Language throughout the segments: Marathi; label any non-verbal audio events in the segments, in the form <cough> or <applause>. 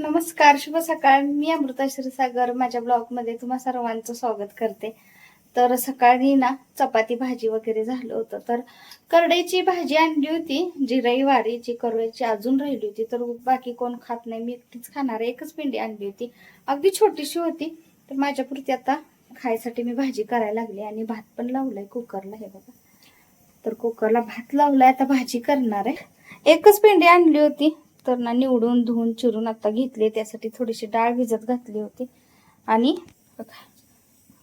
नमस्कार शुभ सकाळ. मी अमृता क्षीरसागर. माझ्या ब्लॉगमध्ये तुम्हा सर्वांचं स्वागत करते. तर सकाळी ना चपाती भाजी वगैरे झालं होतं. तर करडईची भाजी आणली होती जी रविवारी जी करड्याची अजून राहिली होती. तर बाकी कोण खात नाही मी एकटीच खाणार. आहे. एकच पिंडी आणली होती. अगदी छोटीशी होती. तर माझ्यापुरती आता खायसाठी मी भाजी करायला लागली आणि भात पण लावलाय कुकरला हे बघा. तर कुकरला भात लावलाय आता भाजी करणार आहे. एकच पेंडी आणली होती. तर ना निवडून धुवून चिरून आता घेतली त्यासाठी थोडीशी डाळ भिजत घातली होती. आणि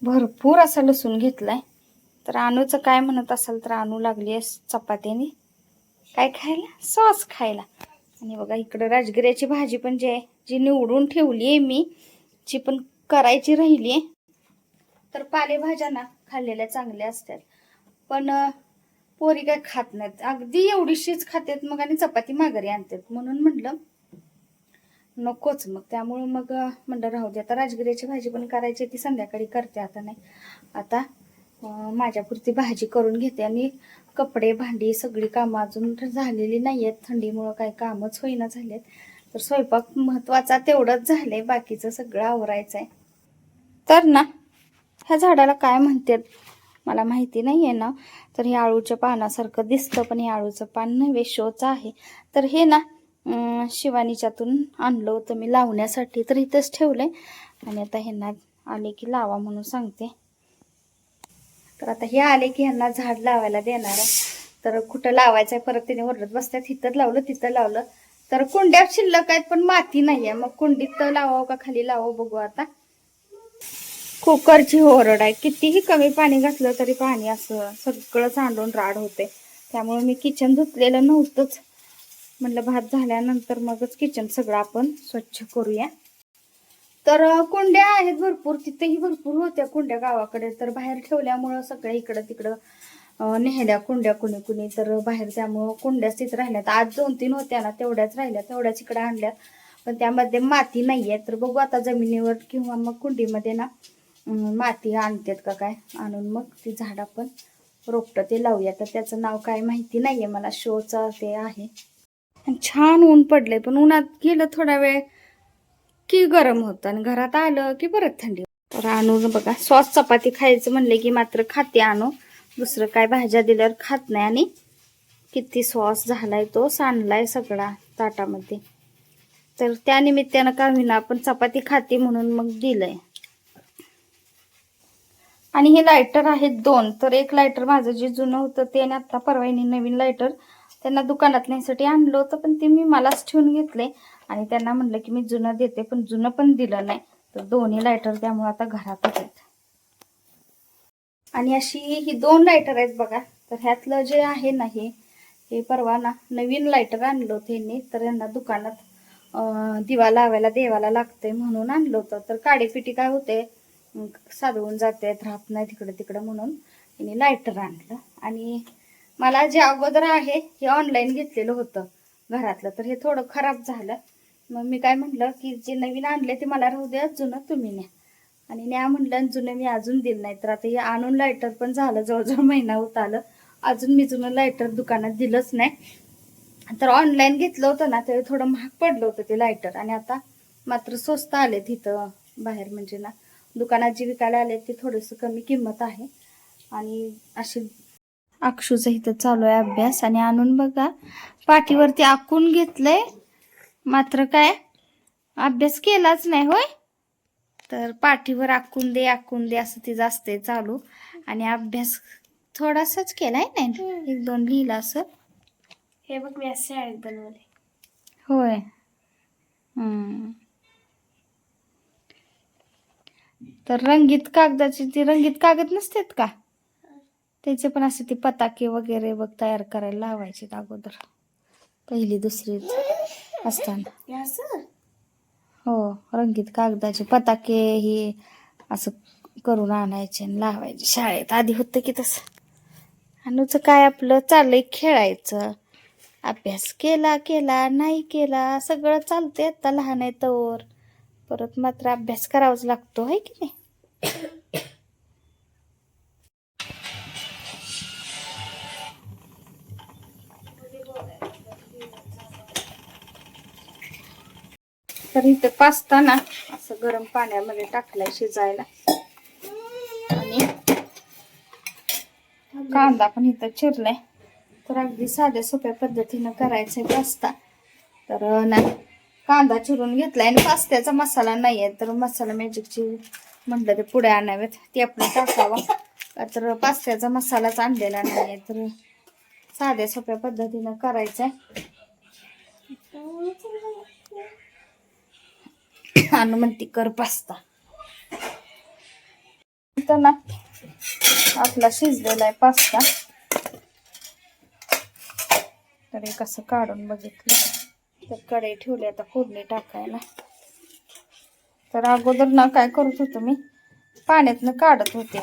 भरपूर असा लसूण घेतलाय. तर आणूचं काय म्हणत असाल तर अनु लागली आहे चपात्याने काय खायला? सॉस खायला. आणि बघा इकडं राजगिऱ्याची भाजी पण जी आहे जी निवडून ठेवली आहे मी जी पण करायची राहिली आहे. तर पालेभाज्या ना खाल्लेल्या चांगल्या असतात. पण पोरी काय खात नाहीत. अगदी एवढीशीच खातात मग आणि चपाती माघारी आणतात म्हणून म्हटलं नकोच मग. त्यामुळं मग म्हणलं राहू दे. आता राजगिऱ्याची भाजी पण करायची ती संध्याकाळी करते. आता नाही. आता माझ्यापुरती भाजी करून घेते आणि कपडे भांडी सगळी कामं अजून झालेली नाही आहेत थंडीमुळं काही कामच होईना झालेत. तर स्वयंपाक महत्त्वाचा तेवढंच झालंय. बाकीचं सगळं आवरायचं आहे तर ना ह्या झाडाला काय म्हणतात मला माहिती नाही आहे ना. तर हे आळूच्या पानासारखं दिसतं पण हे आळूचं पान नव्हे शोचं आहे. तर हे ना शिवानीच्यातून आणलं होतं मी लावण्यासाठी तर इथंच ठेवलं आहे आणि आता ह्यांना आले की लावा म्हणून सांगते. तर आता हे आले की ह्यांना झाड लावायला देणार आहे. तर कुठं लावायचं आहे परत तिने ओरडत बसतात तिथं लावलं तिथं लावलं. तर कुंड्यात शिल्लक आहेत पण माती नाही आहे मग कुंडीत लावावं का खाली लावावं बघू आता. कुकरची ओरड आहे. कितीही कमी पाणी घातलं तरी पाणी असं सगळं सांडून राड होते. त्यामुळे मी किचन धुतलेलं नव्हतंच. म्हटलं भात झाल्यानंतर मगच किचन सगळं आपण स्वच्छ करूया. तर कुंड्या आहेत भरपूर. तिथेही भरपूर होत्या कुंड्या गावाकडे. तर बाहेर ठेवल्यामुळं सगळ्या इकडं तिकडं नेहल्या कुंड्या कुणी कुणी. तर बाहेर त्यामुळं कुंड्याच तिथं राहिल्यात. आज दोन तीन होत्या ना तेवढ्याच राहिल्या. तेवढ्याच इकडे आणल्यात. पण त्यामध्ये माती नाही आहे तर बघू आता जमिनीवर किंवा मग कुंडीमध्ये ना माती आणतात का काय? आणून मग ती झाड आपण रोपटं ते लावूया. तर त्याचं नाव काय माहिती नाहीये मला. शोचं ते आहे. छान ऊन पडलंय. पण उन्हात गेलं थोडा वेळ की गरम होतं. आणि घरात आलं की परत थंडी तर आणू बघा. सॉस चपाती खायचं म्हणले की मात्र खाते आणू. दुसरं काय भाज्या दिल्यावर खात नाही. आणि किती सॉस झालाय तो. सांडलाय सगळा ताटामध्ये. तर त्या निमित्तानं का होईना आपण चपाती खाते म्हणून मग दिलंय. आणि हे लायटर आहेत दोन. तर एक लायटर माझं जे जुनं होतं ते आणि आत्ता परवाईने नवीन लायटर त्यांना दुकानात न्यायसाठी आणलं होतं पण ते मी मलाच ठेवून घेतले. आणि त्यांना म्हणलं की मी जुनं देते पण जुनं पण दिलं नाही. तर दोन्ही लायटर त्यामुळे आता घरातच आहेत. आणि अशी ही दोन लायटर आहेत बघा. तर ह्यातलं जे आहे ना हे परवा ना नवीन लायटर आणलं होतं यांनी. तर यांना दुकानात दिवा लावायला देवाला लागतंय म्हणून आणलं होतं. तर काडेपिटी काय होते साधवून जाते राहत नाही तिकडं तिकडं म्हणून. आणि लायटर आणलं. आणि मला जे अगोदर आहे हे ऑनलाईन घेतलेलं होतं घरातलं. तर हे थोडं खराब झालं. मग मी काय म्हटलं की जे नवीन आणले ते मला राहू द्या जुनं तुम्ही न्या. आणि न्या म्हटलं आणि जुनं मी अजून दिलं नाही. तर आता हे आणून लायटर पण झालं जवळजवळ महिना होत आलं. अजून मी जुनं लायटर दुकानात दिलंच नाही. तर ऑनलाईन घेतलं होतं ना ते थोडं महाग पडलं होतं ते लायटर आणि आता मात्र स्वस्त आले तिथं बाहेर म्हणजे ना. दुकानात जे विकायला आले ते थोडंसं कमी किंमत आहे. आणि अशी अक्षूचा इथं चालू आहे अभ्यास. आणि आणून बघा पाठीवरती आखून घेतलंय. मात्र काय अभ्यास केलाच नाही होय. तर पाठीवर आखून दे आखून दे असं तिचं असते चालू. आणि अभ्यास थोडासाच केलाय नाही? एक दोन लिहिलं असं. हे बघ मी असे शाळेत बनवले. होय. हम्म. तर रंगीत कागदाची ती रंगीत कागद नसतात का? त्याचे पण असे ते पताके वगैरे बघ तयार करायला लावायचे अगोदर. पहिली दुसरी असताना. हे असं? हो रंगीत कागदाचे पताके हे असं करून आणायचे आणि लावायचे. शाळेत आधी होतं की तसं. अनुचं काय आपलं चाललंय खेळायचं. अभ्यास केला केला नाही केला सगळं चालतंय आता लहान आहे तोवर. परत मात्र अभ्यास करावाच लागतो आहे की नाही? तर इथे पास्ता ना असं गरम पाण्यामध्ये टाकलाय शिजायला. आणि कांदा पण इथं चिरलाय. तर अगदी साध्या सोप्या पद्धतीनं करायचंय पास्ता. तर ना कांदा चिरून घेतलाय आणि पास्त्याचा मसाला नाही आहे तर मसाला मॅजिकची म्हटलं ते पुढे आणावेत. ते आपण टाकावा. का तर पास्त्याचा मसालाच आणलेला नाही तर साध्या सोप्या पद्धतीनं करायचंय. आणि म्हणते कर पास्ता. ना आपला शिजलेला आहे पास्ता. तर हे कसं काढून बघितलं. तर कढई ठेवली आता फोडणी टाकायला. तर अगोदर ना काय करत होतो मी? पाण्यातनं काढत होते.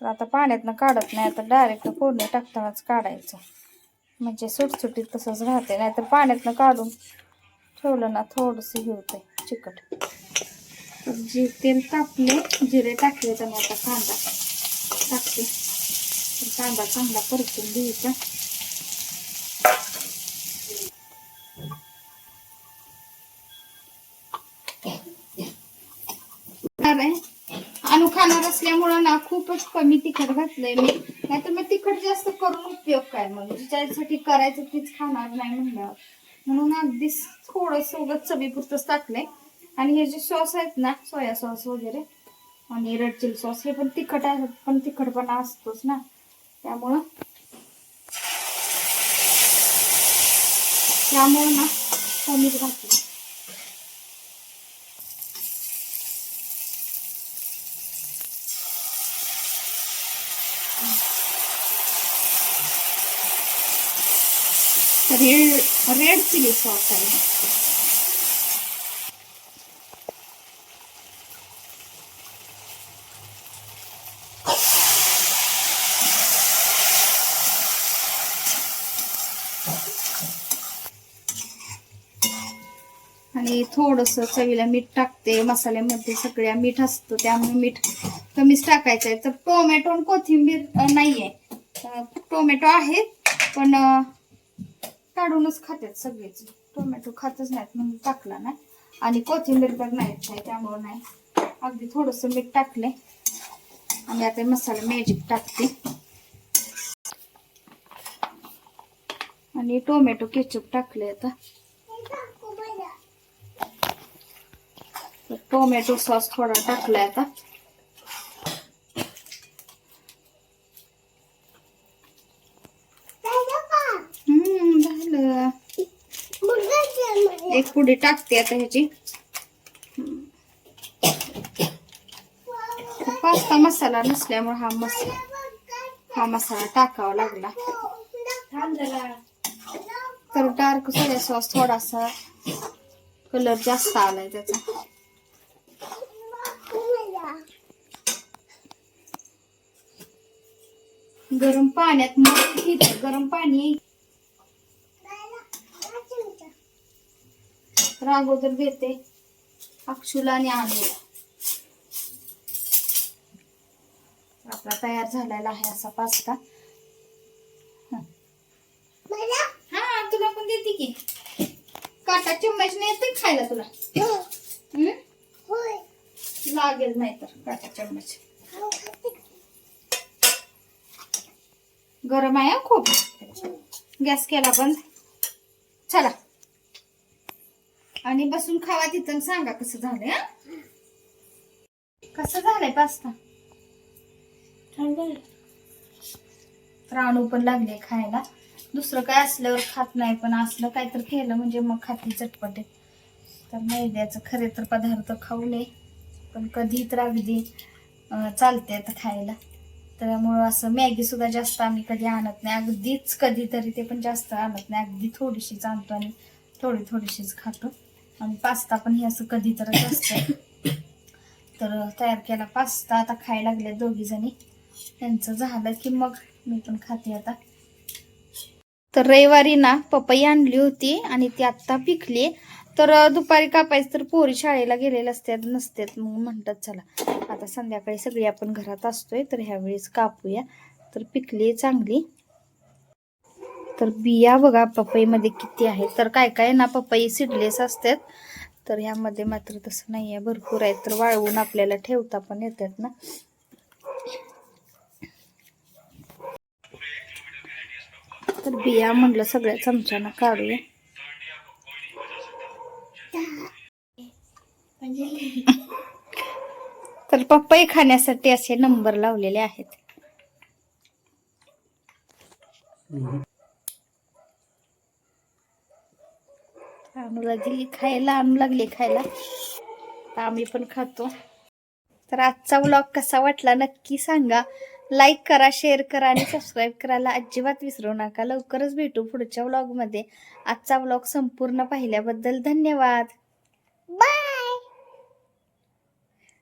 तर आता पाण्यातनं काढत नाही आता डायरेक्ट फोडणी टाकतानाच काढायचं. म्हणजे सुटसुटीत तसंच राहते नाहीतर पाण्यातनं काढून ठेवलं ना थोडंसं हे होतं चिकट. तर जे तेल तापले जिरे टाकले तर मी आता कांदा. टाकते. तर कांदा चांगला परतून घ्यायचा. अरे अनु खाणार असल्यामुळं ना खूपच कमी तिखट घातलंय मी. नाहीतर मग तिखट जास्त करून उपयोग काय? मग ज्याच्यासाठी करायचं तीच खाणार नाही म्हणल्यावर म्हणून अगदीच थोडस उगत चवीपुरतंच टाकलंय. आणि हे जे सॉस आहेत ना सोया सॉस वगैरे आणि रेड चिली सॉस हे पण तिखट आहे पण तिखटपणा असतोच ना. त्यामुळं त्यामुळं ना कमीच घातलं रेड रेड चिली सॉस आहे. आणि थोडस चवीला मीठ टाकते. मसाल्यामध्ये सगळ्या मीठ असतं त्यामुळे मीठ कमीच टाकायचं आहे. तर टोमॅटो आणि कोथिंबीर नाहीये. टोमॅटो आहेत पण काढूनच खातात सगळेच. टोमॅटो खातच नाहीत म्हणून टाकला नाही. आणि कोथिंबीर तर नाहीच आहे त्यामुळं नाही. अगदी थोडस मीठ टाकले आणि आता मसाला मॅजिक टाकते. आणि टोमॅटो केचप टाकले आता. टोमॅटो सॉस थोडा टाकलाय आता. पुडी टाकते आता ह्याची पास्ता मसाला नसल्यामुळे हा मसाला हा मसाला टाकावा लागला तर डार्क सोया सॉस थोडासा कलर जास्त आलाय त्याचा गरम पाण्यात मग गरम पाणी तर अगोदर देते अक्षुला आणि आलूला आपला तयार झालेला आहे असा पास्ता. हं. हा तुला पण देते की. काटा चम्मच नाही येते खायला तुला. हं? लागेल नाही तर काटा चम्मच. गरम आहे खूप. गॅस केला बंद. चला. आणि बसून खावा तिथं सांगा कसं झालंय? कसं झालंय पास्ता? राणू पण लागले खायला. दुसरं काय असल्यावर खात नाही पण असलं काय तर केलं म्हणजे मग खाती चटपटे तर मैद्याचं खरे तर पदार्थ खाऊ नये पण कधी तर अगदी चालते आता खायला. त्यामुळं असं मॅगी सुद्धा जास्त आम्ही कधी आणत नाही. अगदीच कधीतरी ते पण जास्त आणत नाही. अगदी थोडीशीच आणतो आणि थोडी थोडीशीच खातो. आणि पास्ता पण हे असं कधी तरच असतं. तर तयार केला पास्ता. आता खायला लागल्या दोघी जणी. त्यांचं झालं की मग मी पण खाते आता. तर रविवारी ना पपई आणली होती आणि ती आत्ता पिकली. तर दुपारी कापायचं तर पोरी शाळेला गेलेल्या असतात नसतात. मग म्हणतात चला आता संध्याकाळी सगळी आपण घरात असतोय तर ह्यावेळेस कापूया. तर पिकली चांगली. तर बिया बघा पपईमध्ये किती आहेत तर काय काय ना पपई सिडलेस असतात. तर ह्यामध्ये मात्र तसं नाही आहे भरपूर आहेत. तर वाळवून आपल्याला ठेवता पण येतात ना. तर बिया म्हटलं सगळ्या चमच्यानं काढूया. तर पपई खाण्यासाठी असे नंबर लावलेले आहेत. अनुला दिली खायला आणू लागली खायला. आम्ही पण खातो. तर आजचा व्लॉग कसा वाटला नक्की सांगा. लाईक करा शेअर करा आणि सबस्क्राईब करायला अजिबात विसरू नका. लवकरच भेटू पुढच्या व्लॉगमध्ये आजचा व्लॉग संपूर्ण पाहिल्याबद्दल धन्यवाद. बाय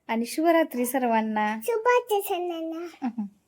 आणि शुभरात्री सर्वांना. सणाला. अहं. <laughs>